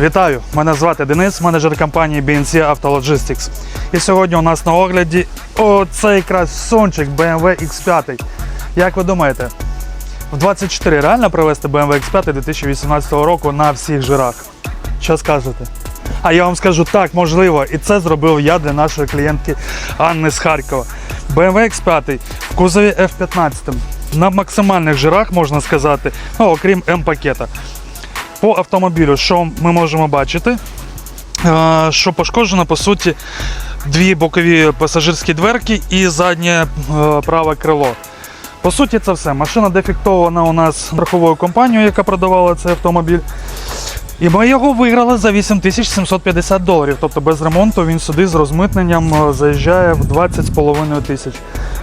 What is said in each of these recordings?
Вітаю! Мене звати Денис, менеджер компанії BNC Автologistics. І сьогодні у нас на огляді оцей красунчик BMW X5. Як ви думаєте, в 24 реально привезти BMW X5 2018 року на всіх жирах? Що скажете? А я вам скажу так, можливо, і це зробив я для нашої клієнтки Анни з Харкова. BMW X5 в кузові F15 на максимальних жирах, можна сказати, ну, окрім М-пакета. По автомобілю, що ми можемо бачити, Е, що пошкоджено по суті дві бокові пасажирські дверки і заднє е, праве крило. По суті, це все. Машина дефектована у нас страховою компанією, яка продавала цей автомобіль. І ми його виграли за 8750 доларів. Тобто без ремонту він сюди з розмитненням е, заїжджає в 20,5 тисяч.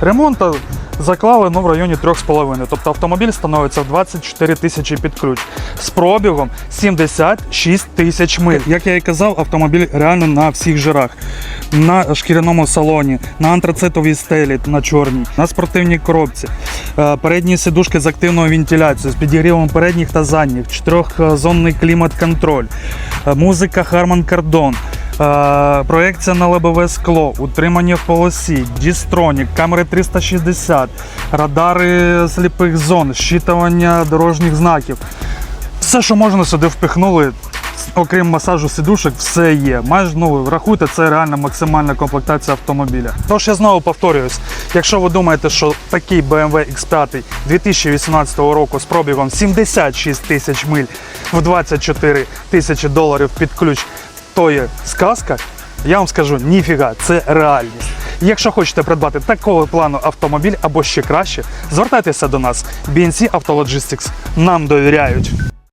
Ремонту заклали ну, в районі 3,5. Тобто автомобіль становиться в 24 тисячі під ключ. З пробігом 76 тисяч миль. Як я і казав, автомобіль реально на всіх жирах. На шкіряному салоні, на антрацитовій стелі на чорній, на спортивній коробці, Е, передні сидушки з активною вентиляцією, з підігрівом передніх та задніх, чотирьохзонний клімат-контроль, е, музика Harman Kardon, проекція на лобове скло, утримання в полосі, дістронік, камери 360, радари сліпих зон, щитування дорожніх знаків. Все, що можна сюди впихнули, окрім масажу сидушок, все є. Майже ну рахуйте, це реально максимальна комплектація автомобіля. Тож я знову повторююсь, якщо ви думаєте, що такий BMW X5 2018 року з пробігом 76 тисяч миль в 24 тисячі доларів під ключ, то є сказка, я вам скажу, ніфіга, це реальність. Якщо хочете придбати такого плану автомобіль або ще краще, звертайтеся до нас. BNC Auto Logistics. Нам довіряють.